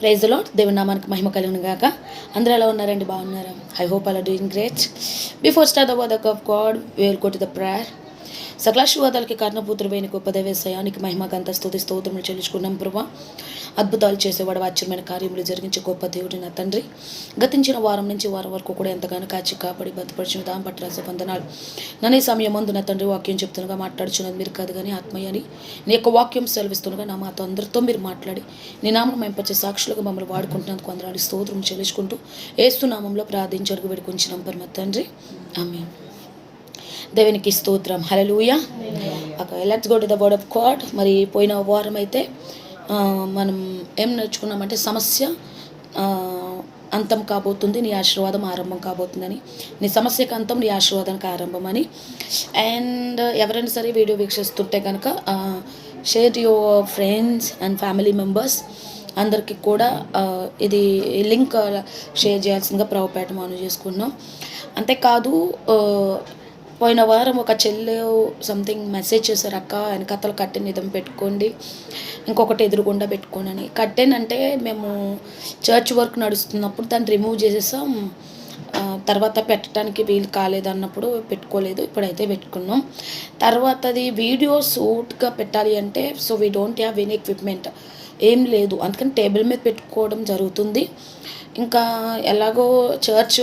Praise lord దేవునామానికి మహిమ కలిగిన గాక. అందరూ ఎలా ఉన్నారండి? బాగున్నారా? I hope all doing great before start the work of God we'll go to the prayer సకలాశీర్వాదాలకి కారణపుత్రుడైన గొప్ప దేవేశయానికి మహిమ గంత స్తుతి స్తోత్రములు చెల్లించుకున్నాం ప్రభా. అద్భుతాలు చేసేవాడు ఆశ్చర్యమైన కార్యములు జరిగించే గొప్ప దేవుడి నా తండ్రి. గతించిన వారం నుంచి వారం వరకు కూడా ఎంతగానో కాచి కాపాడి భద్రపరిచిన దాం పట్ల రాసే వందనాలు. నన్ను సమయం ముందు నా తండ్రి వాక్యం చెప్తుండగా మాట్లాడుచున్నది మీరు కాదు కానీ ఆత్మయ్యని నీ యొక్క వాక్యం సెలవిస్తుండగా నా మాతో అందరితో మీరు మాట్లాడి నీ నామం మెంపచ్చే సాక్షులుగా మమ్మల్ని వాడుకుంటున్నందుకు వందనాలు. స్తోత్రం చెల్లించుకుంటూ ఏస్తున్నామంలో ప్రార్థించడుగు వేడుకొంచినాం పరమ తండ్రి. ఆమె దేవునికి స్తోత్రం. Hallelujah let's go to the word of God మరి పోయిన వారం అయితే మనం ఏం నేర్చుకున్నామంటే సమస్య అంతం కాబోతుంది నీ ఆశీర్వాదం ఆరంభం కాబోతుందని. నీ సమస్యకు అంతం నీ ఆశీర్వాదానికి ఆరంభం అని. అండ్ ఎవరైనా సరే వీడియో వీక్షిస్తుంటే కనుక share your friends and family members. అందరికీ కూడా ఇది లింక్ షేర్ చేయాల్సిందిగా ప్రభుపేట మనం చేసుకున్నాం అంతేకాదు పోయిన వారం ఒక చెల్లె సంథింగ్ మెసేజ్ చేశారు అక్క వెనకతలు కట్టెన్ నిధం పెట్టుకోండి ఇంకొకటి ఎదురుగుండా పెట్టుకోండి అని కట్టెన్ అంటే మేము చర్చ్ వర్క్ నడుస్తున్నప్పుడు దాన్ని రిమూవ్ చేసేసాం. తర్వాత పెట్టడానికి వీలు కాలేదు అన్నప్పుడు పెట్టుకోలేదు ఇప్పుడైతే పెట్టుకున్నాం. తర్వాత అది వీడియో సూట్గా పెట్టాలి అంటే so we don't have any equipment ఏం లేదు అందుకని టేబుల్ మీద పెట్టుకోవడం జరుగుతుంది. ఇంకా ఎలాగో చర్చ్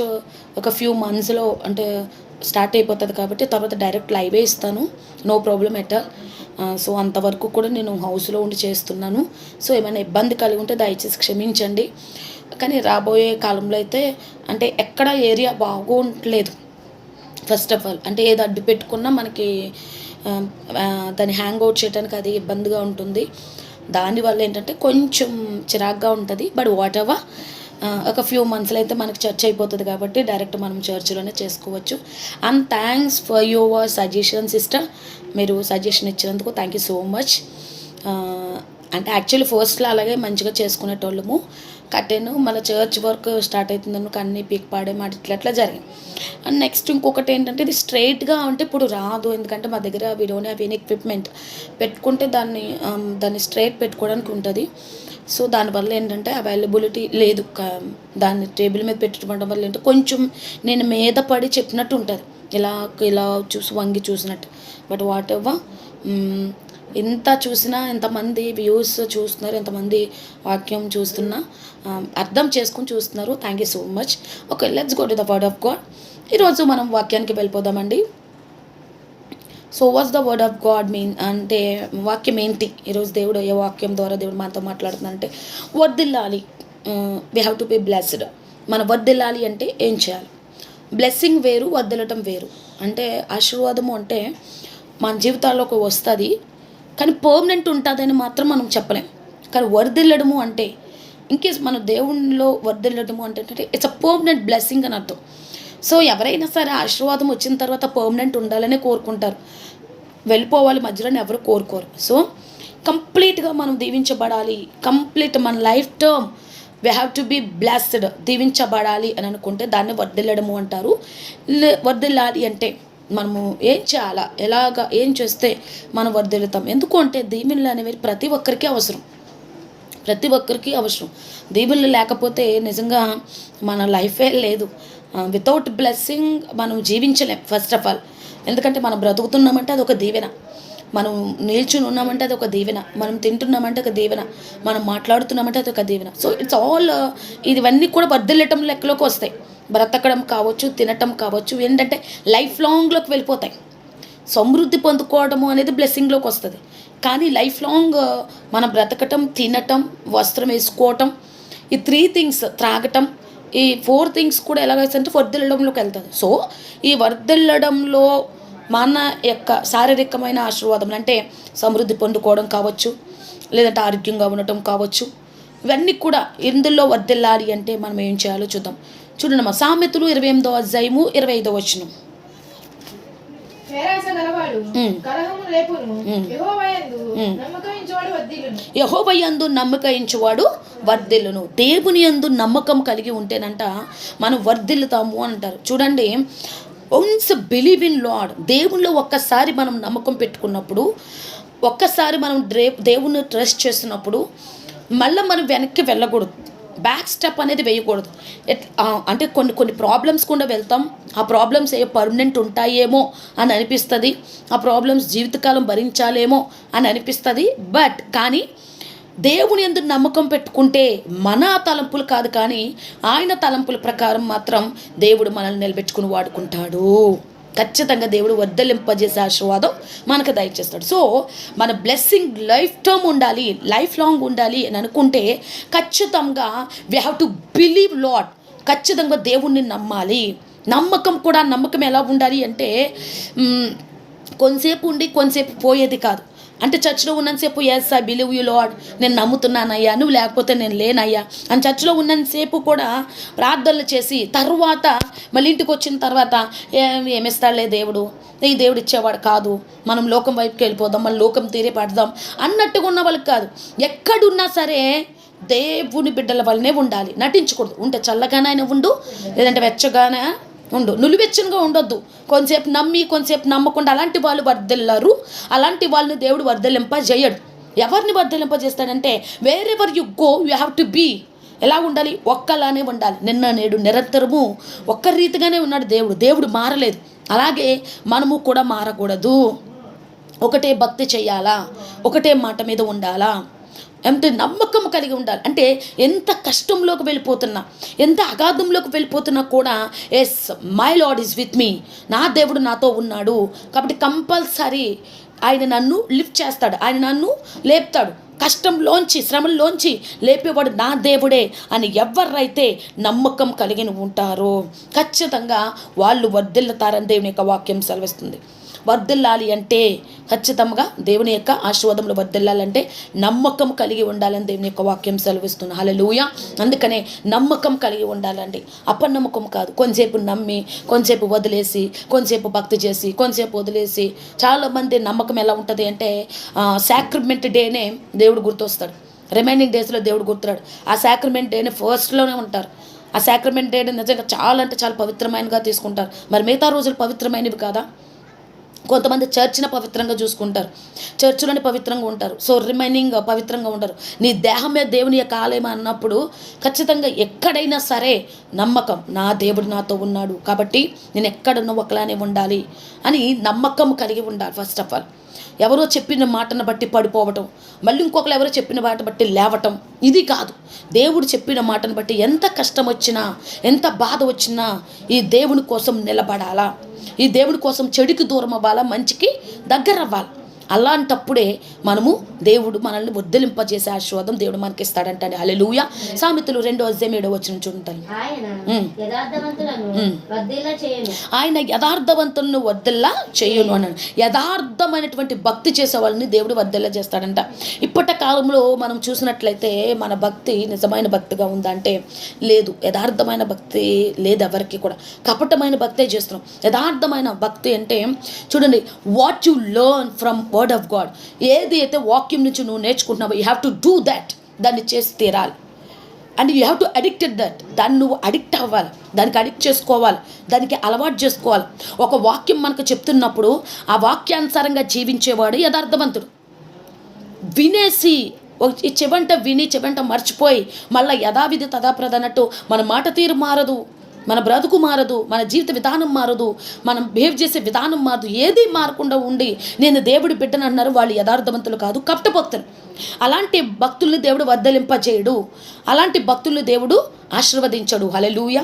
ఒక ఫ్యూ మంత్స్లో అంటే స్టార్ట్ అయిపోతుంది కాబట్టి తర్వాత డైరెక్ట్ లైవే ఇస్తాను. No problem at all. So అంతవరకు కూడా నేను హౌస్లో ఉండి చేస్తున్నాను. సో ఏమైనా ఇబ్బంది కలిగి ఉంటే దయచేసి క్షమించండి. కానీ రాబోయే కాలంలో అయితే అంటే ఎక్కడ ఏరియా బాగుండలేదు. ఫస్ట్ ఆఫ్ ఆల్ అంటే ఏది అడ్డు పెట్టుకున్నా మనకి దాన్ని హ్యాంగ్ అవుట్ చేయడానికి అది ఇబ్బందిగా ఉంటుంది. దానివల్ల ఏంటంటే కొంచెం చిరాగ్గా ఉంటుంది. బట్ వాట్ ఎవర్ ఒక ఫ్యూ మంత్స్లో అయితే మనకి చర్చ్ అయిపోతుంది కాబట్టి డైరెక్ట్ మనం చర్చ్లోనే చేసుకోవచ్చు. And thanks for your suggestion sister మీరు సజెషన్ ఇచ్చినందుకు థ్యాంక్ యూ సో మచ్ అంటే యాక్చువల్లీ ఫస్ట్లో అలాగే మంచిగా చేసుకునేటోళ్ళము. కట్టాను మళ్ళీ చర్చ్ వర్క్ స్టార్ట్ అవుతుంది కన్నీ పీక్ పాడే మాట ఇట్లా అట్లా జరిగింది. అండ్ నెక్స్ట్ ఇంకొకటి ఏంటంటే ఇది స్ట్రైట్గా ఉంటే ఇప్పుడు రాదు. ఎందుకంటే మా దగ్గర విడోని అవి ఎనీ ఎక్విప్మెంట్ పెట్టుకుంటే దాన్ని దాన్ని స్ట్రైట్ పెట్టుకోవడానికి ఉంటుంది. సో దానివల్ల ఏంటంటే అవైలబిలిటీ లేదు. దాన్ని టేబుల్ మీద పెట్టుకోవడం వల్ల ఏంటో కొంచెం నేను మీద పడి చెప్పినట్టు ఉంటుంది ఇలా ఇలా చూసి వంగి చూసినట్టు. బట్ వాట్ ఎవర్ ఎంత చూసినా ఎంతమంది వ్యూస్ చూస్తున్నారు ఎంతమంది వాక్యం చూస్తున్నా అర్థం చేసుకుని చూస్తున్నారు. Thank you so much okay let's go to the word of God ఈరోజు మనం వాక్యానికి వెళ్ళిపోదామండి. So what's the word of God mean అంటే వాక్యం ఏంటి? ఈరోజు దేవుడు ఏ వాక్యం ద్వారా దేవుడు మనతో మాట్లాడుతుందంటే వర్దిల్లాలి we have to be blessed మన వర్దిల్లాలి అంటే ఏం చేయాలి? బ్లెస్సింగ్ వేరు వద్దలటం వేరు. అంటే ఆశీర్వాదము అంటే మన జీవితాల్లోకి వస్తుంది కానీ పర్మనెంట్ ఉంటుందని మాత్రం మనం చెప్పలేం. కానీ వర్దిల్లడము అంటే ఇన్కేస్ మన దేవుణ్ణిలో వర్దిల్లడము అంటే ఇట్స్ అ పర్మనెంట్ బ్లెస్సింగ్ అని అర్థం. సో ఎవరైనా సరే ఆశీర్వాదం వచ్చిన తర్వాత పర్మనెంట్ ఉండాలనే కోరుకుంటారు. వెళ్ళిపోవాలి మధ్యలోనే ఎవరు కోరుకోరు. సో కంప్లీట్గా మనం దీవించబడాలి. కంప్లీట్ మన life term we have to be blessed దీవించబడాలి అని అనుకుంటే దాన్ని వర్దిల్లడము అంటారు. లే- వర్దిల్లాలి అంటే మనము ఏం చేయాలా? ఎలాగా? ఏం చేస్తే మనం వర్దిల్లుతాం ఎందుకంటే దీవెనలు అనేవి ప్రతి ఒక్కరికి అవసరం. ప్రతి ఒక్కరికి అవసరం. దీవెనలు లేకపోతే నిజంగా మన లైఫే లేదు. వితౌట్ బ్లెస్సింగ్ మనం జీవించలేం ఫస్ట్ ఆఫ్ ఆల్ ఎందుకంటే మనం బ్రతుకుతున్నామంటే అది ఒక దీవెన. మనం నిల్చుని ఉన్నామంటే అది ఒక దీవెన. మనం తింటున్నామంటే ఒక దీవెన. మనం మాట్లాడుతున్నామంటే అది ఒక దీవెన సో ఇట్స్ ఆల్ ఇవన్నీ కూడా వర్దిల్లటం లెక్కలోకి వస్తాయి. బ్రతకడం కావచ్చు తినటం కావచ్చు ఏంటంటే లైఫ్ లాంగ్లోకి వెళ్ళిపోతాయి. సమృద్ధి పొందుకోవడము అనేది బ్లెస్సింగ్లోకి వస్తుంది. కానీ లైఫ్ లాంగ్ uh, మనం బ్రతకటం తినటం వస్త్రం వేసుకోవటం ఈ త్రీ థింగ్స్ త్రాగటం ఈ ఫోర్ థింగ్స్ కూడా ఎలాగైతే వర్దిల్లడంలోకి వెళ్తుంది సో ఈ వర్దిల్లడంలో మన యొక్క శారీరకమైన ఆశీర్వాదం అంటే సమృద్ధి పొందుకోవడం కావచ్చు లేదంటే ఆరోగ్యంగా ఉండటం కావచ్చు. ఇవన్నీ కూడా ఇందులో వర్దిల్లాలి అంటే మనం ఏం చేయాలో చూద్దాం. చూడండి మా సామెతలు ఇరవై ఎనిమిదో అధ్యాయము ఇరవై ఐదో వచనం. యహోవయందు నమ్మకయించువాడు వర్ధిల్లును. దేవుని యందు నమ్మకం కలిగి ఉంటేనంట మనం వర్ధిల్లుతాము అని అంటారు. చూడండి వన్స్ బిలీవ్ ఇన్ లాడ్ దేవునిలో ఒక్కసారి మనం నమ్మకం పెట్టుకున్నప్పుడు ఒక్కసారి మనం దే దేవుణ్ణి ట్రస్ట్ చేస్తున్నప్పుడు మళ్ళీ మనం వెనక్కి వెళ్ళకూడదు. బ్యాక్ స్టెప్ అనేది వేయకూడదు. ఎట్ అంటే కొన్ని కొన్ని ప్రాబ్లమ్స్ కూడా వెళ్తాం. ఆ ప్రాబ్లమ్స్ ఏ పర్మనెంట్ ఉంటాయేమో అని అనిపిస్తుంది. ఆ ప్రాబ్లమ్స్ జీవితకాలం భరించాలేమో అని అనిపిస్తుంది. బట్ కానీ దేవుని ఎందు నమ్మకం పెట్టుకుంటే మన తలంపులు కాదు కానీ ఆయన తలంపుల ప్రకారం మాత్రం దేవుడు మనల్ని నిలబెట్టుకుని వాడుకుంటాడు. ఖచ్చితంగా దేవుడు వర్ధలింపజేసే ఆశీర్వాదం మనకు దయచేస్తాడు. సో మన బ్లెస్సింగ్ లైఫ్ టర్మ్ ఉండాలి లైఫ్ లాంగ్ ఉండాలి అని అనుకుంటే ఖచ్చితంగా we have to believe Lord ఖచ్చితంగా దేవుణ్ణి నమ్మాలి. నమ్మకం కూడా నమ్మకం ఎలా ఉండాలి అంటే కొంతసేపు ఉండి కొంతసేపు పోయేది కాదు. అంటే చర్చిలో ఉన్నంతసేపు yes I believe you Lord నేను నమ్ముతున్నానయ్యా. నువ్వు లేకపోతే నేను లేనయ్యా. అని చర్చిలో ఉన్నంతసేపు కూడా ప్రార్థనలు చేసి తర్వాత మళ్ళీ ఇంటికి వచ్చిన తర్వాత ఏం ఏమిస్తాడులే దేవుడు? ఈ దేవుడు ఇచ్చేవాడు కాదు. మనం లోకం వైపుకి వెళ్ళిపోదాం మన లోకం తీరే పడదాం. అన్నట్టుగా ఉన్న వాళ్ళకి కాదు. ఎక్కడున్నా సరే దేవుని బిడ్డల వల్లనే ఉండాలి. నటించకూడదు. ఉంటే చల్లగానే అయినా ఉండు లేదంటే వెచ్చగానే ఉండు. నులివెచ్చనిగా ఉండొద్దు. కొంతసేపు నమ్మి కొంతసేపు నమ్మకుండా అలాంటి వాళ్ళు వర్ధిల్లారు అలాంటి వాళ్ళని దేవుడు వర్ధలింప చేయడు ఎవరిని వర్ధలింప చేస్తాడంటే ever you go you have to be ఎలా ఉండాలి? ఒక్కలానే ఉండాలి. నిన్న నేడు నిరంతరము ఒక్క రీతిగానే ఉన్నాడు దేవుడు. దేవుడు మారలేదు. అలాగే మనము కూడా మారకూడదు. ఒకటే భక్తి చేయాలా? ఒకటే మాట మీద ఉండాలా? ఎంత నమ్మకం కలిగి ఉండాలి. అంటే ఎంత కష్టంలోకి వెళ్ళిపోతున్నా ఎంత అగాధంలోకి వెళ్ళిపోతున్నా కూడా yes my Lord is with me నా దేవుడు నాతో ఉన్నాడు. కాబట్టి కంపల్సరీ ఆయన నన్ను లిఫ్ట్ చేస్తాడు. ఆయన నన్ను లేపుతాడు. కష్టంలోంచి శ్రమల్లోంచి లేపేవాడు నా దేవుడే అని ఎవరైతే నమ్మకం కలిగిన ఉంటారో ఖచ్చితంగా వాళ్ళు వర్దిల్లుతారని దేవుని యొక్క వాక్యం సెలవిస్తుంది. వర్ధిల్లాలి అంటే ఖచ్చితంగా దేవుని యొక్క ఆశీర్వాదంలో వర్ధిల్లాలంటే నమ్మకం కలిగి ఉండాలని దేవుని యొక్క వాక్యం సెలవిస్తుంది. హలలుయ అందుకనే నమ్మకం కలిగి ఉండాలండి. అపనమ్మకం కాదు. కొంతసేపు నమ్మి కొంతసేపు వదిలేసి కొంతసేపు భక్తి చేసి కొంతసేపు వదిలేసి చాలామంది నమ్మకం ఎలా ఉంటుంది అంటే సాక్రిమెంట్ డేనే దేవుడు గుర్తొస్తాడు. రిమైనింగ్ డేస్లో దేవుడు గుర్తురాడు. ఆ సాక్రిమెంట్ డేని ఫస్ట్లోనే ఉంటారు. ఆ సాక్రిమెంట్ డేని నిజంగా చాలా అంటే చాలా పవిత్రమైనగా తీసుకుంటారు. మరి మిగతా రోజులు పవిత్రమైనవి కాదా? కొంతమంది చర్చిని పవిత్రంగా చూసుకుంటారు. చర్చిలోని పవిత్రంగా ఉంటారు. సో రిమైనింగ్ పవిత్రంగా ఉంటారు. నీ దేహమే దేవుని యొక్క ఆలయం అన్నప్పుడు ఖచ్చితంగా ఎక్కడైనా సరే నమ్మకం నా దేవుడు నాతో ఉన్నాడు కాబట్టి నేను ఎక్కడున్నా ఒకలానే ఉండాలి అని నమ్మకం కలిగి ఉండాలి ఫస్ట్ ఆఫ్ ఆల్ ఎవరో చెప్పిన మాటను బట్టి పడిపోవటం మళ్ళీ ఇంకొకరు ఎవరో చెప్పిన మాట బట్టి లేవటం ఇది కాదు. దేవుడు చెప్పిన మాటను బట్టి ఎంత కష్టం వచ్చినా ఎంత బాధ వచ్చినా ఈ దేవుని కోసం నిలబడాలా? ఈ దేవుడి కోసం చెడుకి దూరం అవ్వాలా మంచికి దగ్గర అవ్వాలి అలాంటప్పుడే మనము దేవుడు మనల్ని వదిలింపజేసే ఆశీర్వాదం దేవుడు మనకి ఇస్తాడంటే అలెలుయ సామెతలు రెండో అధ్యాయం ఏడో వచ్చిన చూడండి. ఆయన. యథార్థవంతులను వద్దల్లా చేయును. అన్నాడు. యథార్థమైనటువంటి భక్తి చేసే వాళ్ళని దేవుడు వద్దల్లా చేస్తాడంట. ఇప్పటి కాలంలో మనం చూసినట్లయితే మన భక్తి నిజమైన భక్తిగా ఉందా అంటే లేదు. యథార్థమైన భక్తి లేదు ఎవరికి కూడా. కపటమైన భక్తే చేస్తున్నాం. యథార్థమైన భక్తి అంటే చూడండి what you learn from word of God ఏది అయితే వాక్యం నుంచి నువ్వు నేర్చుకుంటున్నావో you have to do that దాన్ని చేసి తీరాలి. And you have to addicted that దాన్ని నువ్వు అడిక్ట్ అవ్వాలి. దానికి అడిక్ట్ చేసుకోవాలి. దానికి అలవాటు చేసుకోవాలి. ఒక వాక్యం మనకు చెప్తున్నప్పుడు ఆ వాక్యానుసారంగా జీవించేవాడు యథార్థవంతుడు. వినేసి చెవంట విని చెవంట మర్చిపోయి మళ్ళీ యథావిధి తదాప్రదన్నట్టు మన మాట తీరు మారదు. మన బ్రతుకు మారదు మన జీవిత విధానం మారదు మనం బిహేవ్ చేసే విధానం మారదు ఏది మారకుండా ఉండి నేను దేవుడు బిడ్డను అన్నారు వాళ్ళు యథార్థవంతులు కాదు కప్టభక్తులు అలాంటి భక్తుల్ని దేవుడు వర్ధలింపజేయడు అలాంటి భక్తుల్ని దేవుడు ఆశీర్వదించడు. హలెలూయ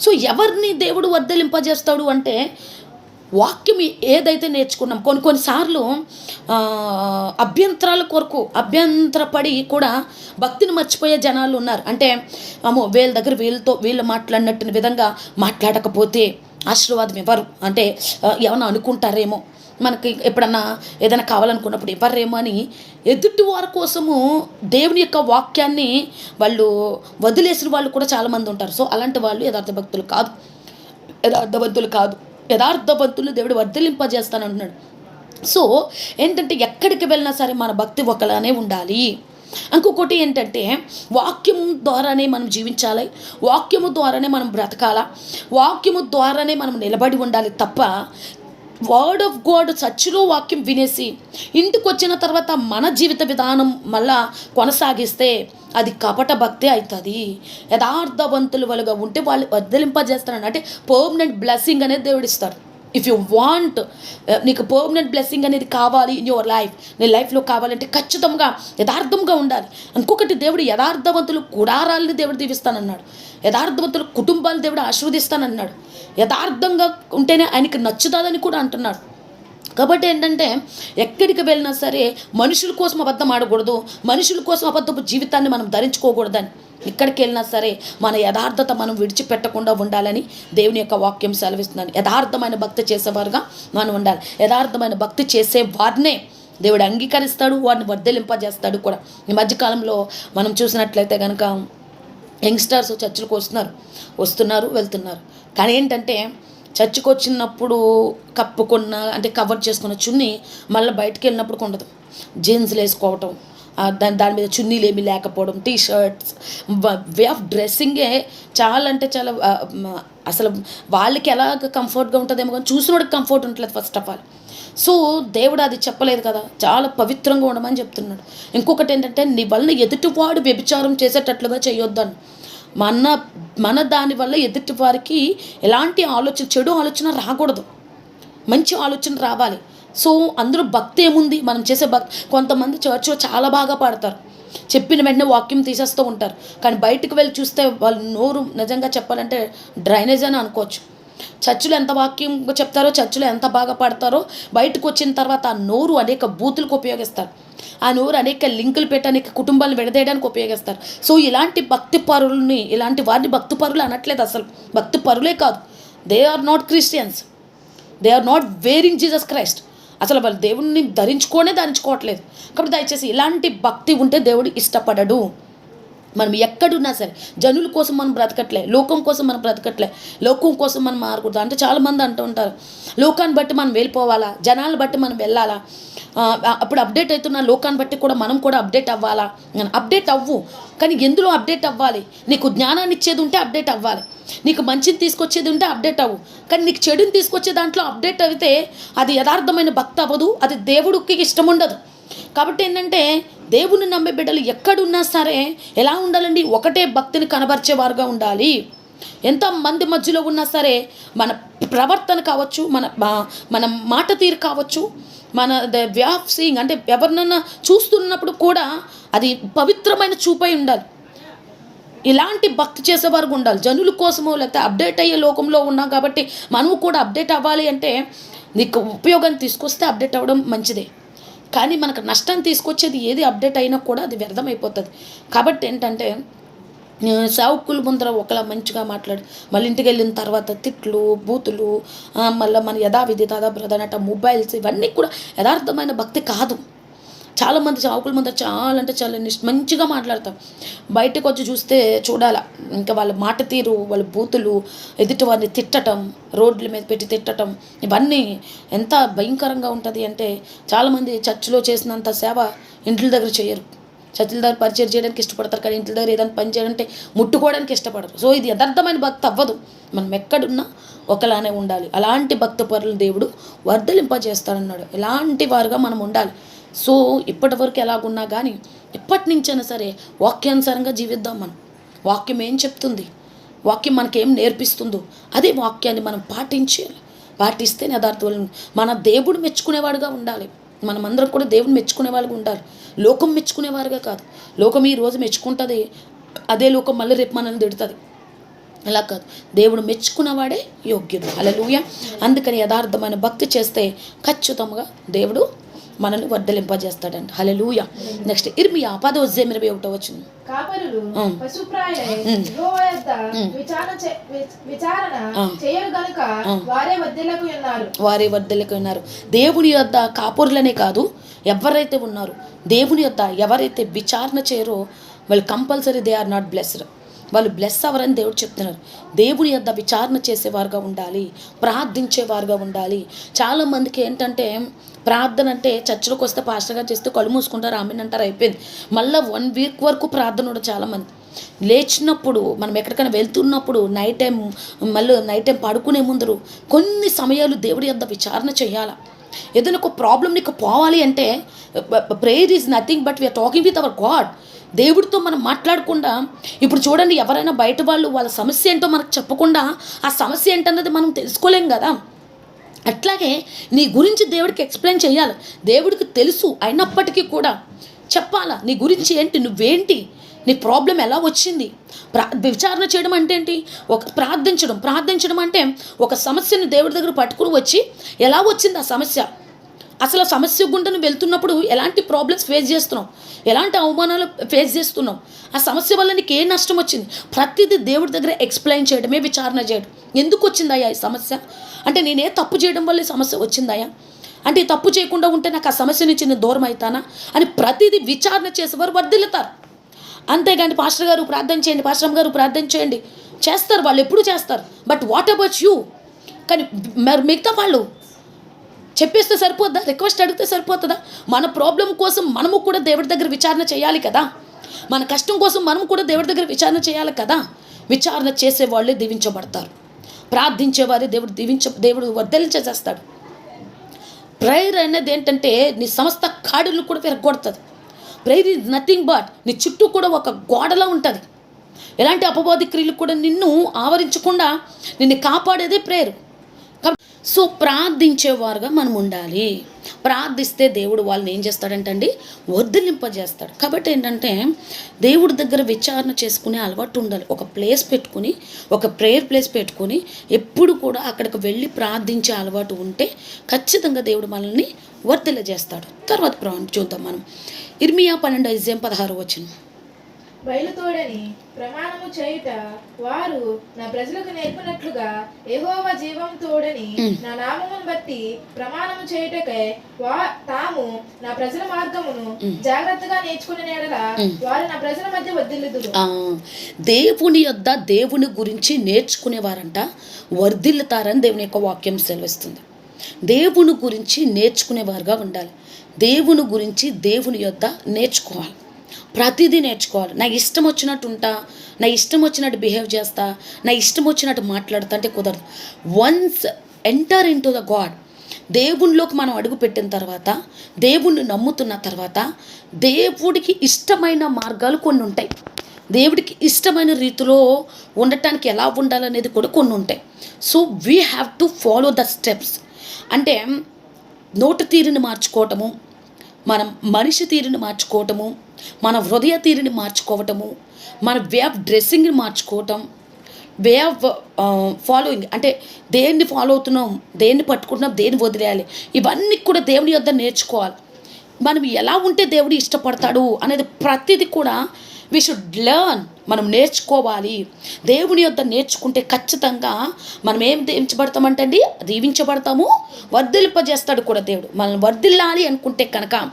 సో ఎవరిని దేవుడు వర్ధలింపజేస్తాడు అంటే వాక్యం ఏదైతే నేర్చుకున్నాం కొన్ని కొన్నిసార్లు అభ్యంతరాల కొరకు అభ్యంతరపడి కూడా భక్తిని మర్చిపోయే జనాలు ఉన్నారు. అంటే అమ్మో వీళ్ళ దగ్గర వీళ్ళతో వీళ్ళు మాట్లాడినట్టు విధంగా మాట్లాడకపోతే ఆశీర్వాదం ఇవ్వరు. అంటే ఏమైనా అనుకుంటారేమో. మనకి ఎప్పుడన్నా ఏదైనా కావాలనుకున్నప్పుడు ఇవ్వరేమో అని ఎదుటి వారి కోసము దేవుని యొక్క వాక్యాన్ని వాళ్ళు వదిలేసిన వాళ్ళు కూడా చాలామంది ఉంటారు. సో అలాంటి వాళ్ళు యథార్థ భక్తులు కాదు. యథార్థవంతులు కాదు. యథార్థవంతులు దేవుడు వర్ధలింపజేస్తానంటున్నాడు సో ఏంటంటే ఎక్కడికి వెళ్ళినా సరే మన భక్తి ఒకలానే ఉండాలి. ఇంకొకటి ఏంటంటే వాక్యము ద్వారానే మనం జీవించాలి. వాక్యము ద్వారానే మనం బ్రతకాల. వాక్యము ద్వారానే మనం నిలబడి ఉండాలి తప్ప వర్డ్ ఆఫ్ గాడ్ చర్చిలో వాక్యం వినేసి ఇంటికి వచ్చిన తర్వాత మన జీవిత విధానం మళ్ళా కొనసాగిస్తే అది కపట భక్తి అవుతుంది యథార్థవంతుల వలుగా ఉంటే వాళ్ళు వదిలింపజేస్తారని అంటే పర్మనెంట్ బ్లెస్సింగ్ అనేది దేవుడిస్తారు. ఇఫ్ యు వాంట్ నీకు పర్మనెంట్ బ్లెస్సింగ్ అనేది కావాలి ఇన్ యువర్ లైఫ్ నీ లైఫ్లో కావాలంటే ఖచ్చితంగా యథార్థంగా ఉండాలి. ఇంకొకటి దేవుడు యథార్థవంతులు గుడారాలని దేవుడు దీవిస్తానన్నాడు. యథార్థవంతులు కుటుంబాలు దేవుడు ఆశీర్వదిస్తానన్నాడు. యథార్థంగా ఉంటేనే ఆయనకి నచ్చుతుందని కూడా అంటున్నాడు. కాబట్టి ఏంటంటే ఎక్కడికి వెళ్ళినా సరే మనుషుల కోసం అబద్ధం ఆడకూడదు మనుషుల కోసం అబద్ధపు జీవితాన్ని మనం ధరించుకోకూడదని. ఎక్కడికి వెళ్ళినా సరే మన యథార్థత మనం విడిచిపెట్టకుండా ఉండాలని దేవుని యొక్క వాక్యం సెలవిస్తున్నాను. యథార్థమైన భక్తి చేసేవారుగా మనం ఉండాలి. యథార్థమైన భక్తి చేసే వారినే దేవుడు అంగీకరిస్తాడు వారిని వర్ధలింపజేస్తాడు కూడా. ఈ మధ్యకాలంలో మనం చూసినట్లయితే కనుక యంగ్స్టర్స్ చర్చిలకు వస్తున్నారు. వస్తున్నారు వెళ్తున్నారు. కానీ ఏంటంటే చర్చికి వచ్చినప్పుడు కప్పుకున్న అంటే కవర్ చేసుకున్న చున్నీ మళ్ళీ బయటికి వెళ్ళినప్పుడు ఉండదు జీన్స్లు వేసుకోవటం దాని దాని మీద చున్నీలు ఏమీ లేకపోవడం టీ షర్ట్స్ వే ఆఫ్ డ్రెస్సింగే చాలా అంటే చాలా అసలు వాళ్ళకి ఎలాగ కంఫర్ట్గా ఉంటుందేమో కానీ చూసినోడికి కంఫర్ట్ ఉండలేదు ఫస్ట్ ఆఫ్ ఆల్. సో దేవుడు అది చెప్పలేదు కదా చాలా పవిత్రంగా ఉండమని చెప్తున్నాడు. ఇంకొకటి ఏంటంటే నీ వలన ఎదుటివాడు వ్యభిచారం చేసేటట్లుగా చేయొద్దని. మన మన దాని వల్ల ఎదుటి వారికి ఎలాంటి ఆలోచన చెడు ఆలోచన రాకూడదు. మంచి ఆలోచన రావాలి. సో అందులో భక్తి ఏముంది? మనం చేసే భక్తి కొంతమంది చర్చ్లో చాలా బాగా పాడతారు. చెప్పిన వెంటనే వాక్యం తీసేస్తూ ఉంటారు. కానీ బయటకు వెళ్ళి చూస్తే వాళ్ళు నోరు నిజంగా చెప్పాలంటే డ్రైనేజ్ అని అనుకోవచ్చు. చర్చిలో ఎంత వాక్యం చెప్తారో చర్చిలో ఎంత బాగా పాడతారో బయటకు వచ్చిన తర్వాత ఆ నోరు అనేక బూతులకు ఉపయోగిస్తారు. ఆ నోరు అనేక లింకులు పెట్టి అనేక కుటుంబాలను విడదీయడానికి ఉపయోగిస్తారు. సో ఇలాంటి భక్తి పరులని ఇలాంటి వారిని భక్తి పరులు అనట్లేదు అసలు. భక్తి పరులే కాదు. They are not Christians they are not wearing Jesus Christ అసలు వాళ్ళు దేవుణ్ణి ధరించుకోనే ధరించుకోవట్లేదు. కాబట్టి దయచేసి ఇలాంటి భక్తి ఉంటే దేవుడు ఇష్టపడడు. మనం ఎక్కడున్నా సరే జనుల కోసం మనం బ్రతకట్లే లోకం కోసం మనం బ్రతకట్లే లోకం కోసం మనం మారకూడదు అంటే చాలామంది అంటూ ఉంటారు. లోకాన్ని బట్టి మనం వెళ్ళిపోవాలా? జనాలను బట్టి మనం వెళ్ళాలా? అప్పుడు అప్డేట్ అవుతున్న లోకాన్ని బట్టి కూడా మనం కూడా అప్డేట్ అవ్వాలా? అప్డేట్ అవ్వు. కానీ ఎందులో అప్డేట్ అవ్వాలి? నీకు జ్ఞానాన్ని ఇచ్చేది ఉంటే అప్డేట్ అవ్వాలి. నీకు మంచిని తీసుకొచ్చేది ఉంటే అప్డేట్ అవ్వు. కానీ నీకు చెడుని తీసుకొచ్చే దాంట్లో అప్డేట్ అయితే అది యథార్థమైన భక్తి అవ్వదు అది దేవుడికి ఇష్టం ఉండదు. కాబట్టి ఏంటంటే దేవుని నమ్మే బిడ్డలు ఎక్కడున్నా సరే ఎలా ఉండాలండి? ఒకటే భక్తిని కనబరిచేవారుగా ఉండాలి. ఎంత మంది మధ్యలో ఉన్నా సరే మన ప్రవర్తన కావచ్చు మన మా- మన మాట తీరు కావచ్చు మన ద వే ఆఫ్ సీయింగ్ అంటే ఎవరినన్నా చూస్తున్నప్పుడు కూడా అది పవిత్రమైన చూపై ఉండాలి. ఇలాంటి భక్తి చేసేవారు ఉండాలి. జనుల కోసమో లేకపోతే అప్డేట్ అయ్యే లోకంలో ఉన్నాం కాబట్టి మనము కూడా అప్డేట్ అవ్వాలి అంటే నీకు ఉపయోగం తీసుకొస్తే అప్డేట్ అవ్వడం మంచిదే. కానీ మనకు నష్టం తీసుకొచ్చేది ఏది అప్డేట్ అయినా కూడా అది వ్యర్థం అయిపోతుంది కాబట్టి ఏంటంటే సావుకులు సావుకుల ముందర ఒకలా మంచిగా మాట్లాడి. మళ్ళీ ఇంటికి వెళ్ళిన తర్వాత తిట్లు బూతులు మళ్ళీ మన యథావిధి తదా ప్రధానట మొబైల్స్ ఇవన్నీ కూడా యథార్థమైన భక్తి కాదు. చాలామంది చావుకుల ముందర చాలా అంటే చాలా నిష్- మంచిగా మాట్లాడతాం బయటకు వచ్చి చూస్తే చూడాల. ఇంకా వాళ్ళ మాట తీరు వాళ్ళ బూతులు ఎదుటి వారిని తిట్టటం రోడ్ల మీద పెట్టి తిట్టటం ఇవన్నీ ఎంత భయంకరంగా ఉంటుంది అంటే చాలామంది చర్చిలో చేసినంత సేవ ఇంట్ల దగ్గర చేయరు. చర్చిల దగ్గర పరిచయం చేయడానికి ఇష్టపడతారు కానీ ఇంటి దగ్గర ఏదైనా పని చేయాలంటే ముట్టుకోవడానికి ఇష్టపడరు. సో ఇది యథార్థమైన భక్తి అవ్వదు. మనం ఎక్కడున్నా ఒకలానే ఉండాలి. అలాంటి భక్త పరులు దేవుడు వర్ధలింపజేస్తాడన్నాడు ఎలాంటి వారుగా మనం ఉండాలి. సో ఇప్పటి వరకు ఎలాగున్నా కానీ ఇప్పటి నుంచైనా సరే వాక్యానుసారంగా జీవిద్దాం మనం. వాక్యం ఏం చెప్తుంది? వాక్యం మనకేం నేర్పిస్తుందో అదే వాక్యాన్ని మనం పాటించాలి పాటిస్తే యథార్థులను మన దేవుడు మెచ్చుకునేవాడుగా ఉండాలి. మనమందరం కూడా దేవుడు మెచ్చుకునేవాళ్ళుగా ఉండాలి. లోకం మెచ్చుకునేవారుగా కాదు. లోకం ఈ రోజు మెచ్చుకుంటుంది అదే లోకం మళ్ళీ రేపు మనల్ని తిడుతుంది. అలా కాదు. దేవుడు మెచ్చుకున్నవాడే యోగ్యుడు. అలలుయ అందుకని యథార్థమైన భక్తి చేస్తే ఖచ్చితంగా దేవుడు మనల్ని వర్ధలింపజేస్తాడంట హలలుయ నెక్స్ట్ ఇర్మియా పదోజ్యం ఇరవై ఒకటో వచ్చింది వారి వర్ధలకు ఉన్నారు. దేవుని యొద్ద కాపురులనే కాదు ఎవరైతే ఉన్నారు దేవుని యొద్ద ఎవరైతే విచారణ చేయరో వాళ్ళు compulsory they are not blessed వాళ్ళు బ్లెస్ అవ్వరని దేవుడు చెప్తున్నారు. దేవుని యొద్ద విచారణ చేసేవారుగా ఉండాలి ప్రార్థించేవారుగా ఉండాలి. చాలామందికి ఏంటంటే ప్రార్థన అంటే చర్చలకు వస్తే పాస్టర్గా చేస్తే కళ్ళు మూసుకుంటారు ఆమె అంటారు అయిపోయింది. మళ్ళీ వన్ వీక్ వరకు ప్రార్థన ఉండదు చాలామంది లేచినప్పుడు మనం ఎక్కడికైనా వెళ్తున్నప్పుడు నైట్ టైం మళ్ళీ నైట్ టైం పడుకునే ముందు కొన్ని సమయాలు దేవుడి యొద్ద విచారణ చేయాలా? ఏదైనా ఒక ప్రాబ్లం నీకు పోవాలి అంటే prayer is nothing but we're talking with our God దేవుడితో మనం మాట్లాడకుండా ఇప్పుడు చూడండి ఎవరైనా బయట వాళ్ళు వాళ్ళ సమస్య ఏంటో మనకు చెప్పకుండా ఆ సమస్య ఏంటన్నది మనం తెలుసుకోలేం కదా. అట్లాగే నీ గురించి దేవుడికి ఎక్స్ప్లెయిన్ చేయాలి. దేవుడికి తెలుసు అయినప్పటికీ కూడా చెప్పాలా నీ గురించి ఏంటి నువ్వేంటి నీ ప్రాబ్లం ఎలా వచ్చింది? ప్రా విచారణ చేయడం అంటే ఏంటి? ఒక ప్రార్థించడం. ప్రార్థించడం అంటే ఒక సమస్యను దేవుడి దగ్గర పట్టుకుని వచ్చి ఎలా వచ్చింది ఆ సమస్య? అసలు సమస్య గుండా నువ్వు వెళ్తున్నప్పుడు ఎలాంటి ప్రాబ్లమ్స్ ఫేస్ చేస్తున్నావు? ఎలాంటి అవమానాలు ఫేస్ చేస్తున్నావు? ఆ సమస్య వల్ల నీకు ఏ నష్టం వచ్చింది? ప్రతిదీ దేవుడి దగ్గర ఎక్స్ప్లెయిన్ చేయడమే విచారణ చేయడం. ఎందుకు వచ్చిందయ్యా ఈ సమస్య? అంటే నేనే తప్పు చేయడం వల్ల ఈ సమస్య వచ్చిందయ్యా? అంటే తప్పు చేయకుండా ఉంటే నాకు ఆ సమస్య నుంచి నేను దూరం అవుతానా అని ప్రతిదీ విచారణ చేసేవారు వర్దిల్లుతారు అంతేగాని పాస్టర్ గారు ప్రార్థన చేయండి పాస్టర్ గారు ప్రార్థన చేయండి. చేస్తారు వాళ్ళు ఎప్పుడు చేస్తారు? బట్ వాట్ అబౌట్ యూ కానీ మరి మిగతా వాళ్ళు చెప్పేస్తే సరిపోద్దా? రిక్వెస్ట్ అడిగితే సరిపోతుందా? మన ప్రాబ్లం కోసం మనము కూడా దేవుడి దగ్గర విచారణ చేయాలి కదా. మన కష్టం కోసం మనం కూడా దేవుడి దగ్గర విచారణ చేయాలి కదా. విచారణ చేసే వాళ్ళే దీవించబడతారు. ప్రార్థించేవారే దేవుడు దీవించ దేవుడు వర్ధలించేసేస్తాడు ప్రేయర్ అనేది ఏంటంటే నీ సమస్త కాడులు కూడా విరగొడుతుంది. ప్రేయర్ ఈజ్ నథింగ్ బట్ నీ చుట్టూ కూడా ఒక గోడలా ఉంటుంది. ఎలాంటి అపవాది క్రియలు కూడా నిన్ను ఆవరించకుండా నిన్ను కాపాడేదే ప్రేయర్. సో ప్రార్థించేవారుగా మనం ఉండాలి. ప్రార్థిస్తే దేవుడు వాళ్ళని ఏం చేస్తాడంటండి? వర్ధలింపజేస్తాడు కాబట్టి ఏంటంటే దేవుడి దగ్గర విచారణ చేసుకునే అలవాటు ఉండాలి. ఒక ప్లేస్ పెట్టుకుని ఒక ప్రేయర్ ప్లేస్ పెట్టుకుని ఎప్పుడు కూడా అక్కడికి వెళ్ళి ప్రార్థించే అలవాటు ఉంటే ఖచ్చితంగా దేవుడు మనల్ని వర్ధలజేస్తాడు తర్వాత ప్రా చూద్దాం మనం. ఇర్మియా పన్నెండు ఐజేం పదహారు వచ్చిన బయలుతోడని ప్రమాణము చేయుట వారు నా ప్రజలకు నేర్పినట్లుగా యెహోవా జీవం తోడని. నా నామమును బట్టి ప్రమాణము చేయుటకై వా తాము నా ప్రజల మార్గమును జాగ్రత్తగా నేర్చుకునే ఎడల వారు నా ప్రజల మధ్య ఆ, దేవుని యొద్ద దేవుని గురించి నేర్చుకునేవారంట వర్ధిల్లుతారని దేవుని యొక్క వాక్యం సెలవిస్తుంది. దేవుని గురించి నేర్చుకునేవారుగా ఉండాలి. దేవుని గురించి దేవుని యొద్ద నేర్చుకోవాలి. ప్రతిదీ నేర్చుకోవాలి. నా ఇష్టం వచ్చినట్టు ఉంటా నా ఇష్టం వచ్చినట్టు బిహేవ్ చేస్తా నా ఇష్టం వచ్చినట్టు మాట్లాడతా అంటే కుదరదు. Once enter into the God దేవునిలోకి మనం అడుగు పెట్టిన తర్వాత దేవుణ్ణి నమ్ముతున్న తర్వాత దేవుడికి ఇష్టమైన మార్గాలు కొన్ని ఉంటాయి. దేవుడికి ఇష్టమైన రీతిలో ఉండటానికి ఎలా ఉండాలనేది కూడా కొన్ని ఉంటాయి. So we have to follow the steps అంటే నోటు తీరుని మార్చుకోవటము మనం మనిషి తీరుని మార్చుకోవటము మన హృదయ తీరుని మార్చుకోవటము మన వే ఆఫ్ డ్రెస్సింగ్ని మార్చుకోవటం వే ఆఫ్ ఫాలోయింగ్ అంటే దేన్ని ఫాలో అవుతున్నాం దేన్ని పట్టుకుంటున్నాం దేన్ని వదిలేయాలి ఇవన్నీ కూడా దేవుని యొద్ద నేర్చుకోవాలి. మనం ఎలా ఉంటే దేవుడు ఇష్టపడతాడు అనేది ప్రతిదీ కూడా వి షుడ్ లెర్న్ మనం నేర్చుకోవాలి. దేవుని యొద్ద నేర్చుకుంటే ఖచ్చితంగా మనం ఏం దీవించబడతామంటే అండి దీవించబడతాము వర్ధిల్పజేస్తాడు కూడా దేవుడు. మనం వర్ధిల్లాలి అనుకుంటే కనుక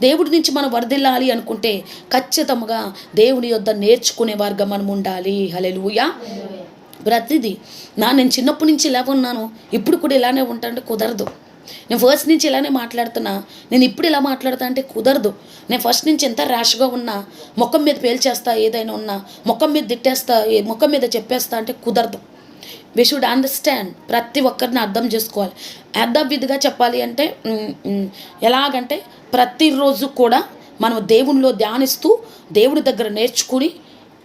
దేవుడి నుంచి మనం వర్ధిల్లాలి అనుకుంటే ఖచ్చితంగా దేవుని యొద్ద నేర్చుకునే వారుగా మనం ఉండాలి. హలెలుయా ప్రతిదీ. నా నేను చిన్నప్పటి నుంచి ఇలా ఉన్నాను ఇప్పుడు కూడా ఇలానే ఉంటాను కుదరదు. నేను ఫస్ట్ నుంచి ఇలానే మాట్లాడుతున్నా. నేను ఇప్పుడు ఇలా మాట్లాడతా అంటే కుదరదు. నేను ఫస్ట్ నుంచి ఎంత ర్యాష్గా ఉన్నా ముఖం మీద పేల్చేస్తా ఏదైనా ఉన్నా ముఖం మీద తిట్టేస్తా ముఖం మీద చెప్పేస్తా అంటే కుదరదు. వి షుడ్ అండర్స్టాండ్ ప్రతి ఒక్కరిని అర్థం చేసుకోవాలి. అర్థవిధిగా చెప్పాలి అంటే ఎలాగంటే ప్రతిరోజు కూడా మనం దేవునిలో ధ్యానిస్తూ దేవుని దగ్గర నేర్చుకుని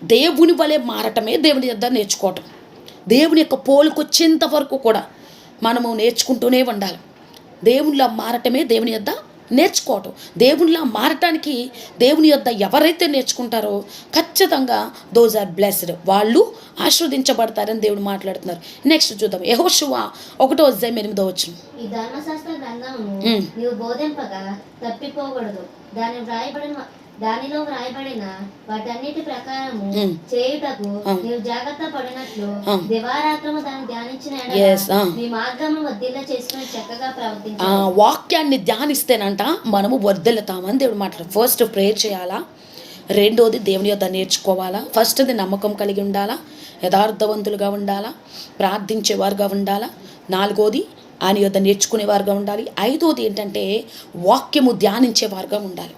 దేవుని వలె మారటమే దేవుని దగ్గర నేర్చుకోవటం. దేవుని యొక్క పోలుకొచ్చేంత వరకు కూడా మనము నేర్చుకుంటూనే ఉండాలి. దేవునిలా మారటమే దేవుని యొద్ద నేర్చుకోవటం. దేవునిలా మారటానికి దేవుని యొద్ద ఎవరైతే నేర్చుకుంటారో ఖచ్చితంగా దోస్ ఆర్ బ్లెస్డ్ వాళ్ళు ఆస్వాదించబడతారని దేవుడు మాట్లాడుతున్నారు. నెక్స్ట్ చూద్దాం. యహోశువ ఒకటో అధ్యాయం ఎనిమిదో వచ్చిన ఈ ధర్మశాస్త్ర గ్రంథమును మ్మ్. నీవు బోధింపగా తప్పిపోకూడదు. దాని వ్రాయబడిన దానిలో వ్రాయబడిన వాటన్నిటి ప్రకారము. చేయుటకు. నీవు జాగ్రత్త పడినట్లు. దివారాత్రము దాన్ని ధ్యానించిన. నీ మార్గము వద్దిల్ల చేసుకుని చక్కగా ప్రవర్తించు వాక్యాన్ని ధ్యానిస్తేనంట మనము వర్ధిల్లుతామని దేవుడు మాట్లాడు. ఫస్ట్ ప్రేయర్ చేయాలా? రెండోది దేవుని యొద్ద నేర్చుకోవాలా? ఫస్ట్ది నమ్మకం కలిగి ఉండాలా? యథార్థవంతులుగా ఉండాలా? ప్రార్థించేవారుగా ఉండాలా? నాలుగోది ఆయన యొద్ద నేర్చుకునేవారుగా ఉండాలి? ఐదోది ఏంటంటే వాక్యము ధ్యానించేవారుగా ఉండాలి.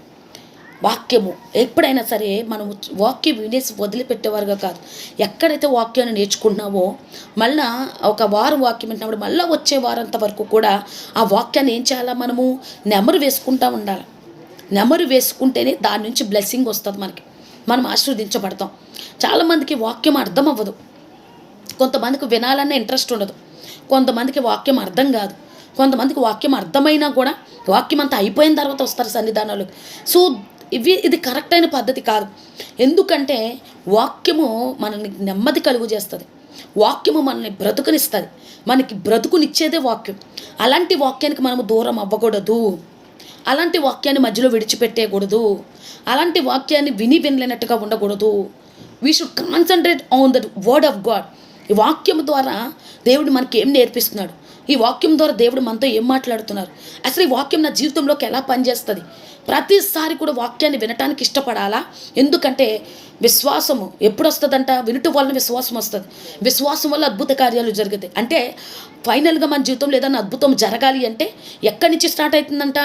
వాక్యము. ఎప్పుడైనా సరే మనం వాక్యం వినేసి వదిలిపెట్టేవారుగా కాదు. ఎక్కడైతే వాక్యాన్ని నేర్చుకుంటున్నావో మళ్ళా ఒక వారం వాక్యం వింటున్నప్పుడు మళ్ళీ వచ్చే వారంత వరకు కూడా ఆ వాక్యాన్ని ఏం చేయాలా మనము? నెమరు వేసుకుంటూ ఉండాలి. నెమరు వేసుకుంటేనే దాని నుంచి బ్లెస్సింగ్ వస్తుంది మనకి. మనం ఆశీర్వదించబడతాం. చాలామందికి వాక్యం అర్థం అవ్వదు. కొంతమందికి వినాలన్న ఇంట్రెస్ట్ ఉండదు. కొంతమందికి వాక్యం అర్థం కాదు. కొంతమందికి వాక్యం అర్థమైనా కూడా వాక్యం అంతా అయిపోయిన తర్వాత వస్తారు సన్నిధానాలు సో ఇవి ఇది కరెక్ట్ అయిన పద్ధతి కాదు. ఎందుకంటే వాక్యము మనల్ని నెమ్మది కలుగు చేస్తుంది. వాక్యము మనల్ని బ్రతుకునిస్తుంది. మనకి బ్రతుకునిచ్చేదే వాక్యం. అలాంటి వాక్యానికి మనము దూరం అవ్వకూడదు. అలాంటి వాక్యాన్ని మధ్యలో విడిచిపెట్టేయకూడదు. అలాంటి వాక్యాన్ని విని వినలేనట్టుగా ఉండకూడదు. We should concentrate on the word of God ఈ వాక్యం ద్వారా దేవుడు మనకి ఏం నేర్పిస్తున్నాడు? ఈ వాక్యం ద్వారా దేవుడు మనతో ఏం మాట్లాడుతున్నారు? అసలు ఈ వాక్యం నా జీవితంలోకి ఎలా పనిచేస్తుంది? ప్రతిసారి కూడా వాక్యాన్ని వినటానికి ఇష్టపడాలా? ఎందుకంటే విశ్వాసము ఎప్పుడు వస్తుందంట వినుట వలన విశ్వాసం వస్తుంది. విశ్వాసం వల్ల అద్భుత కార్యాలు జరుగుతాయి. అంటే ఫైనల్గా మన జీవితంలో ఏదైనా అద్భుతం జరగాలి అంటే ఎక్కడి నుంచి స్టార్ట్ అవుతుందంట?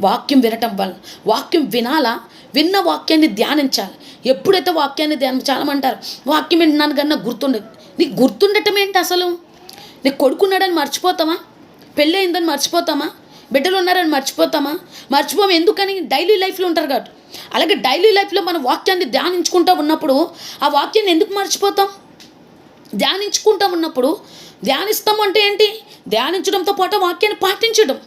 వాక్యం వినటం వలన. వాక్యం వినాలా? విన్న వాక్యాన్ని ధ్యానించాలి. ఎప్పుడైతే వాక్యాన్ని ధ్యానించాలమంటారు వాక్యం విన్నాను కన్నా గుర్తుండదు నీకు గుర్తుండటం ఏంటి అసలు? నీకు కొడుకున్నాడని మర్చిపోతామా పెళ్ళి అయిందని మర్చిపోతామా బిడ్డలు ఉన్నారని మర్చిపోతామా? మర్చిపోం ఎందుకని? డైలీ లైఫ్లో ఉంటారు కాబట్టి. అలాగే డైలీ లైఫ్లో మన వాక్యాన్ని ధ్యానించుకుంటూ ఉన్నప్పుడు ఆ వాక్యాన్ని ఎందుకు మర్చిపోతాం? ధ్యానించుకుంటూ ఉన్నప్పుడు ధ్యానిస్తాం అంటే ఏంటి? ధ్యానించడంతో పాటు వాక్యాన్ని పాటించడం.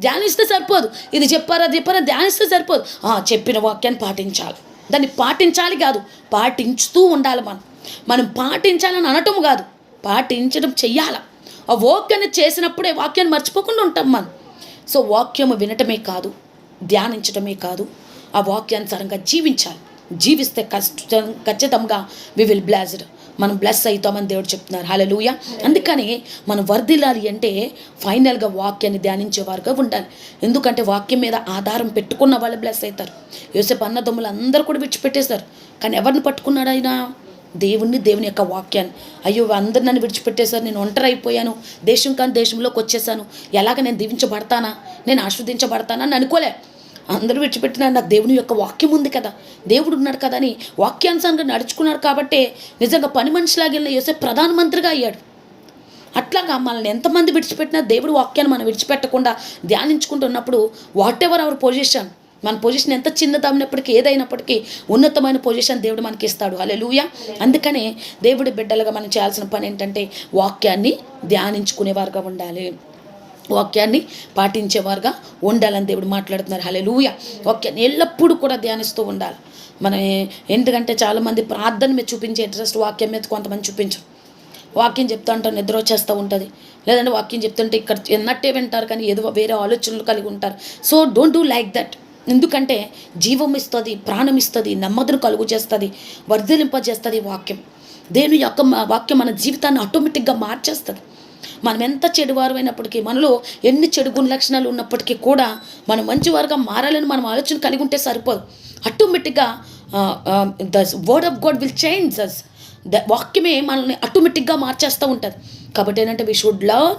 ధ్యానిస్తే సరిపోదు. ఇది చెప్పారా చెప్పారా? ధ్యానిస్తే సరిపోదు. ఆ, చెప్పిన వాక్యాన్ని పాటించాలి. దాన్ని పాటించాలి కాదు పాటించుతూ ఉండాలి మనం. మనం పాటించాలని అనటం కాదు పాటించడం చెయ్యాల. ఆ వాక్యాన్ని చేసినప్పుడే వాక్యాన్ని మర్చిపోకుండా ఉంటాం మనం. సో వాక్యము వినటమే కాదు ధ్యానించటమే కాదు. ఆ వాక్యానుసారంగా జీవించాలి. జీవిస్తే కష్టం ఖచ్చితంగా వి విల్ బ్లాజ్డ్ మనం బ్లెస్ అవుతామని దేవుడు చెప్తున్నారు. హలలుయ అందుకని మనం వర్ధిల్లాలి అంటే ఫైనల్గా వాక్యాన్ని ధ్యానించేవారుగా ఉండాలి. ఎందుకంటే వాక్యం మీద ఆధారం పెట్టుకున్న వాళ్ళు బ్లెస్ అవుతారు. యోసేపు అన్నదమ్ములు అందరూ కూడా విడిచిపెట్టేశారు. కానీ ఎవరిని పట్టుకున్నాడు ఆయన? దేవుణ్ణి దేవుని యొక్క వాక్యాన్ని. అయ్యో అందరు నన్ను విడిచిపెట్టేశారు నేను ఒంటరి అయిపోయాను దేశం కానీ దేశంలోకి వచ్చేసాను ఎలాగ నేను దీవించబడతానా? నేను ఆస్వాదించబడతానా అని అనుకోలే. అందరూ విడిచిపెట్టిన నాకు దేవుని యొక్క వాక్యం ఉంది కదా. దేవుడు ఉన్నాడు కదా అని వాక్యానుసారంగా నడుచుకున్నాడు కాబట్టే నిజంగా పని మనిషిలాగా వెళ్ళిన యోసేపు ప్రధానమంత్రిగా అయ్యాడు. అట్లాగా మనల్ని ఎంతమంది విడిచిపెట్టినా దేవుడు వాక్యాన్ని మనం విడిచిపెట్టకుండా ధ్యానించుకుంటున్నప్పుడు వాట్ ఎవర్ అవర్ పొజిషన్ మన పొజిషన్ ఎంత చిన్నదమైనప్పటికీ ఏదైనప్పటికీ ఉన్నతమైన పొజిషన్ దేవుడు మనకి ఇస్తాడు అలే అందుకనే దేవుడి బిడ్డలుగా మనం చేయాల్సిన పని ఏంటంటే వాక్యాన్ని ధ్యానించుకునేవారుగా ఉండాలి. వాక్యాన్ని పాటించేవారుగా ఉండాలని దేవుడు మాట్లాడుతున్నారు. హలే లూయ వాక్యాన్ని ఎల్లప్పుడూ కూడా ధ్యానిస్తూ ఉండాలి. మనం ఎందుకంటే చాలామంది ప్రార్థన మీద చూపించే ఇంట్రెస్ట్ వాక్యం మీద కొంతమంది చూపించరు. వాక్యం చెప్తా ఉంటారు నిద్ర వచ్చేస్తూ ఉంటుంది. లేదంటే వాక్యం చెప్తుంటే ఇక్కడ ఎన్నట్టే వింటారు కానీ ఏదో వేరే ఆలోచనలు కలిగి ఉంటారు. So don't do like that ఎందుకంటే జీవం ఇస్తుంది ప్రాణం ఇస్తుంది నెమ్మదిని కలుగు చేస్తుంది వర్ధలింపజేస్తుంది వాక్యం. దేని యొక్క వాక్యం మన జీవితాన్ని ఆటోమేటిక్గా మార్చేస్తుంది. మనం ఎంత చెడువారు అయినప్పటికీ మనలో ఎన్ని చెడు గుణ లక్షణాలు ఉన్నప్పటికీ కూడా మనం మంచివారుగా మారాలని మనం ఆలోచన కలిగి ఉంటే సరిపోదు. ఆటోమేటిక్గా the word of God will change us the వాక్యమే మనల్ని ఆటోమేటిక్గా మార్చేస్తూ ఉంటుంది. కాబట్టి ఏంటంటే we should learn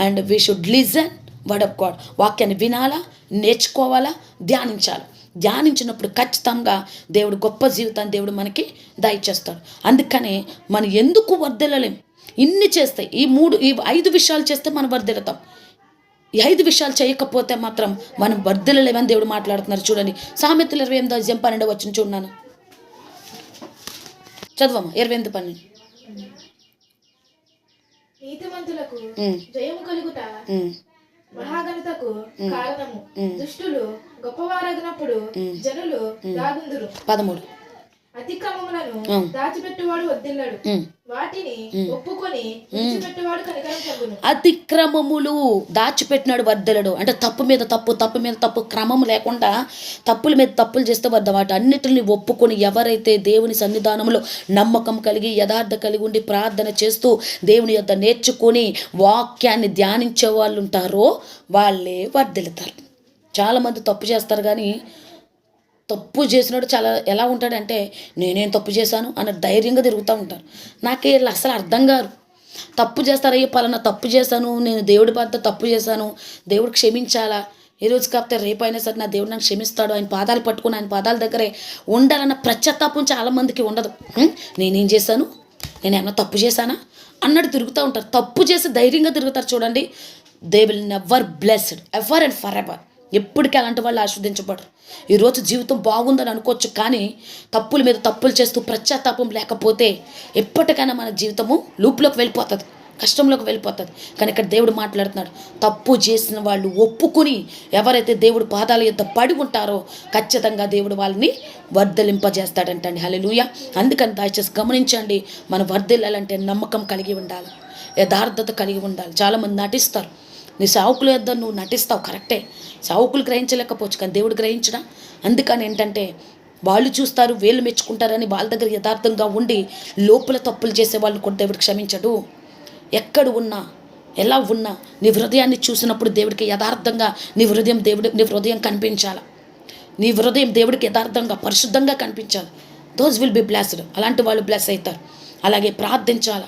and we should listen word of God వాక్యాన్ని వినాలా? నేర్చుకోవాలా? ధ్యానించాలి? ధ్యానించినప్పుడు ఖచ్చితంగా దేవుడు గొప్ప జీవితాన్ని దేవుడు మనకి దయచేస్తాడు. అందుకనే మనం ఎందుకు వర్ధిల్లలేం? ఇన్ని చేస్తే ఈ మూడు ఈ ఐదు విషయాలు చేస్తే మనం వర్ధిల్లుతాం. ఈ ఐదు విషయాలు చేయకపోతే మాత్రం మనం వర్ధిల్లలేమని దేవుడు మాట్లాడుతున్నారు. చూడండి. సామెతలు ఇరవై ఎనిమిది అధ్యాయం పన్నెండు వచ్చిన చూడన్నాను చదవమ్మా. ఇరవై ఎనిమిది పన్నెండు. నీతిమంతులకు జయము కలుగుట మహాఘనతకు కారణము. దుష్టులు గొప్పవారగినప్పుడు జనులు దాగుందురు. పదమూడు. అతిక్రమములను. దాచిపెట్టువాడు వద్దిల్లడు. వాటిని ఒప్పుకొని విడిచిపెట్టువాడు కనికరం పొందును అతిక్రమములు దాచిపెట్టినాడు వర్ధలడు అంటే తప్పు మీద తప్పు తప్పు మీద తప్పు క్రమం లేకుండా తప్పుల మీద తప్పులు చేస్తే వద్ద వాటి అన్నిటిని ఒప్పుకొని ఎవరైతే దేవుని సన్నిధానంలో నమ్మకం కలిగి యథార్థ కలిగి ఉండి ప్రార్థన చేస్తూ దేవుని యొద్ద నేర్చుకొని వాక్యాన్ని ధ్యానించే వాళ్ళు ఉంటారో వాళ్ళే వర్ధిల్లుతారు చాలామంది తప్పు చేస్తారు కానీ తప్పు చేసినాడు చాలా ఎలా ఉంటాడంటే నేనేం తప్పు చేశాను? అని ధైర్యంగా తిరుగుతూ ఉంటారు. నాకే వీళ్ళు అసలు అర్థం కారు తప్పు చేస్తారయ్యే పలానా తప్పు చేశాను నేను దేవుడి బాధ తప్పు చేశాను దేవుడు క్షమించాలా? ఈ రోజు కాకపోతే రేపు అయినా సరే నా దేవుడు నన్ను క్షమిస్తాడు ఆయన పాదాలు పట్టుకుని ఆయన పాదాల దగ్గరే ఉండాలన్న ప్రత్యత్తాపం చాలామందికి ఉండదు. నేనేం చేశాను? నేను ఏమన్నా తప్పు చేశానా? అన్నట్టు తిరుగుతూ ఉంటారు. తప్పు చేసి ధైర్యంగా తిరుగుతారు చూడండి. They will never blessed ever and forever ఎప్పటికీ అలాంటి వాళ్ళు ఆస్వాదించబడరు. ఈరోజు జీవితం బాగుందని అనుకోవచ్చు కానీ తప్పుల మీద తప్పులు చేస్తూ ప్రత్యాతాపం లేకపోతే ఎప్పటికైనా మన జీవితము లూప్లోకి వెళ్ళిపోతుంది కష్టంలోకి వెళ్ళిపోతుంది. కానీ ఇక్కడ దేవుడు మాట్లాడుతున్నాడు తప్పు చేసిన వాళ్ళు ఒప్పుకుని ఎవరైతే దేవుడు పాదాల యొక్క పడి ఉంటారో ఖచ్చితంగా దేవుడు వాళ్ళని వర్ధలింపజేస్తాడంటండి హలెలుయ అందుకని దయచేసి గమనించండి మన వర్ధిల్లాలంటే నమ్మకం కలిగి ఉండాలి యథార్థత కలిగి ఉండాలి. చాలామంది నటిస్తారు నీ సావుకులు వద్ద నువ్వు నటిస్తావు కరెక్టే. సావుకులు గ్రహించలేకపోవచ్చు కానీ దేవుడు గ్రహించడా అందుకని ఏంటంటే వాళ్ళు చూస్తారు వీళ్ళు మెచ్చుకుంటారని వాళ్ళ దగ్గర యథార్థంగా ఉండి లోపల తప్పులు చేసే వాళ్ళని కూడా దేవుడు క్షమించడు. ఎక్కడ ఉన్నా ఎలా ఉన్నా నీ హృదయాన్ని చూసినప్పుడు దేవుడికి యథార్థంగా నీ హృదయం దేవుడి నీ హృదయం కనిపించాలి. నీ హృదయం దేవుడికి యథార్థంగా పరిశుద్ధంగా కనిపించాలి. దోస్ విల్ బి బ్లెస్డ్ అలాంటి వాళ్ళు బ్లెస్ అవుతారు. అలాగే ప్రార్థించాలి.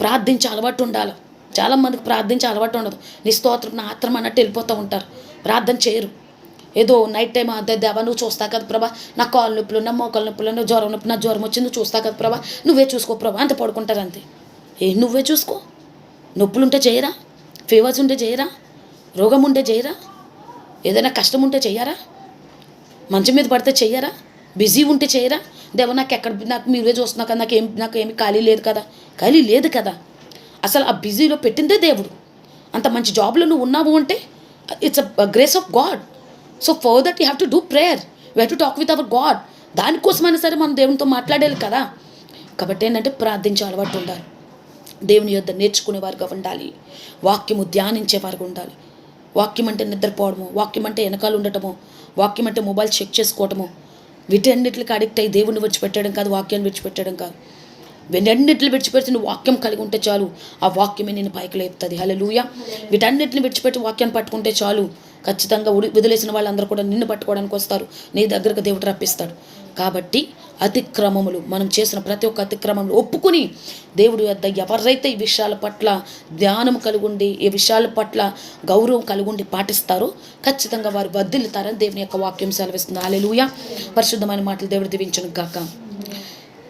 ప్రార్థించే అలవాటు ఉండాలి. చాలామందికి ప్రార్థించే అలవాటు ఉండదు. నీ స్తోత్రం నా ఆత్రం అన్నట్టు వెళ్ళిపోతూ ఉంటారు. ప్రార్థన చేయరు. ఏదో నైట్ టైం అదే దేవా నువ్వు చూస్తా కదా ప్రభా నా కాళ్ళ నొప్పులు నా మోకాలు నొప్పులు నా జ్వరం నొప్పి నా జ్వరం వచ్చింది నువ్వు చూస్తా కదా ప్రభా నువ్వే చూసుకో ప్రభా అంత పడుకుంటారు అంతే. ఏ నువ్వే చూసుకో? నొప్పులు ఉంటే చేయరా? ఫీవర్స్ ఉంటే చేయరా? రోగం ఉంటే చేయరా? ఏదైనా కష్టం ఉంటే చేయరా మంచం మీద పడితే చెయ్యరా? బిజీ ఉంటే చేయరా దేవ నాకు ఎక్కడ నాకు మీరే చూస్తున్నా కదా నాకు ఏం నాకు ఏమి ఖాళీ లేదు కదా. ఖాళీ లేదు కదా. అసలు ఆ బిజీలో పెట్టిందే దేవుడు. అంత మంచి జాబ్లో నువ్వు ఉన్నావు అంటే it's a grace of God so for that you have to do prayer you have to talk with our God దానికోసమైనా సరే మనం దేవునితో మాట్లాడాలి కదా. కాబట్టి ఏంటంటే ప్రార్థించే అలవాటు ఉండాలి. దేవుని యొద్ద నేర్చుకునేవారుగా ఉండాలి. వాక్యము ధ్యానించేవారుగా ఉండాలి. వాక్యం అంటే నిద్రపోవడము వాక్యం అంటే వెనకాల ఉండటము వాక్యం అంటే మొబైల్ చెక్ చేసుకోవటము వీటన్నిటికి అడిక్ట్ అయ్యి దేవుని విడిచిపెట్టడం కాదు వాక్యాన్ని విడిచిపెట్టడం కాదు. వీటన్నిటిని విడిచిపెట్టి నువ్వు వాక్యం కలిగి ఉంటే చాలు. ఆ వాక్యమే నేను పైకి లేపుతుంది. హలో లూయ వీటన్నిటిని విడిచిపెట్టి వాక్యాన్ని పట్టుకుంటే చాలు. ఖచ్చితంగా ఉడి వదిలేసిన వాళ్ళందరూ కూడా నిన్ను పట్టుకోవడానికి వస్తారు. నీ దగ్గరకు దేవుడు రప్పిస్తాడు. కాబట్టి అతిక్రమములు మనం చేసిన ప్రతి ఒక్క అతిక్రమములు ఒప్పుకుని దేవుడు వద్ద ఎవరైతే ఈ విషయాల పట్ల ధ్యానం కలిగుండి ఈ విషయాల పట్ల గౌరవం కలిగుండి పాటిస్తారో ఖచ్చితంగా వారు వదిలుతారని దేవుని యొక్క వాక్యం సెలవిస్తుంది. అలెలుయ పరిశుద్ధమైన మాటలు దేవుడు దీవించను గాక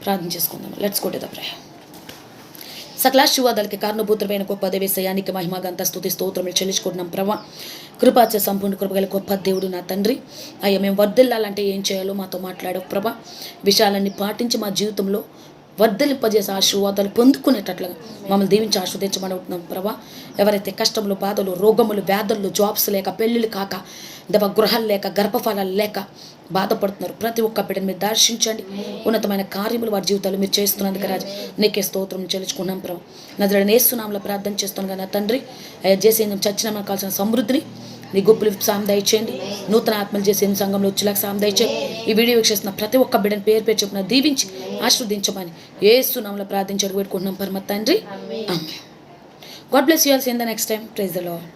ప్రార్థన చేసుకుందాం. Let's go to the prayer సకల శివాదాలకి కారణభూతమైన గొప్ప దేవేశయానికి మహిమగంత స్థుతి స్తోత్రములు చెల్లించుకుంటున్నాం ప్రభా. కృపాచ సంపూర్ణ కృపగల గొప్ప దేవుడు నా తండ్రి. అయ్యా మేము వర్దిల్లాలంటే ఏం చేయాలో మాతో మాట్లాడు ప్రభా. విషయాలన్నీ పాటించి మా జీవితంలో వర్ధలింపజేసే ఆశీర్వాదాలు పొందుకునేటట్లుగా మమ్మల్ని దీవించి ఆస్వాదించమడుగుతున్నాం ప్రభా. ఎవరైతే కష్టములు బాధలు రోగములు వ్యాధులు జాబ్స్ లేక పెళ్ళిళ్ళు కాక దెబ్బ గృహాలు లేక గర్భఫలాలు లేక బాధపడుతున్నారు. ప్రతి ఒక్క బిడ్డని మీరు దర్శించండి. ఉన్నతమైన కార్యములు వారి జీవితాలు మీరు చేస్తున్నందుకు రాజు. నీకే స్తోత్రం చెల్లించుకున్నాం ప్రభు. నదుడు నేస్తున్నాంలో ప్రార్థన చేస్తాను కదా నా తండ్రి చేసే చచ్చిన మనకు కావాల్సిన సమృద్ధిని నీ గొప్పలు సాయం దయచేయండి. నూతన ఆత్మలు చేసే సంఘంలో వచ్చేలాగా సాయం దయచేయండి. ఈ వీడియో వీక్షిస్తున్న ప్రతి ఒక్క బిడ్డని పేరు పేరు చెప్పిన దీవించి ఆశీర్వదించమని ఏ సునాంలో ప్రార్థించడం పెట్టుకుంటున్నాం పరమ తండ్రి. God bless you also in the next time praise the Lord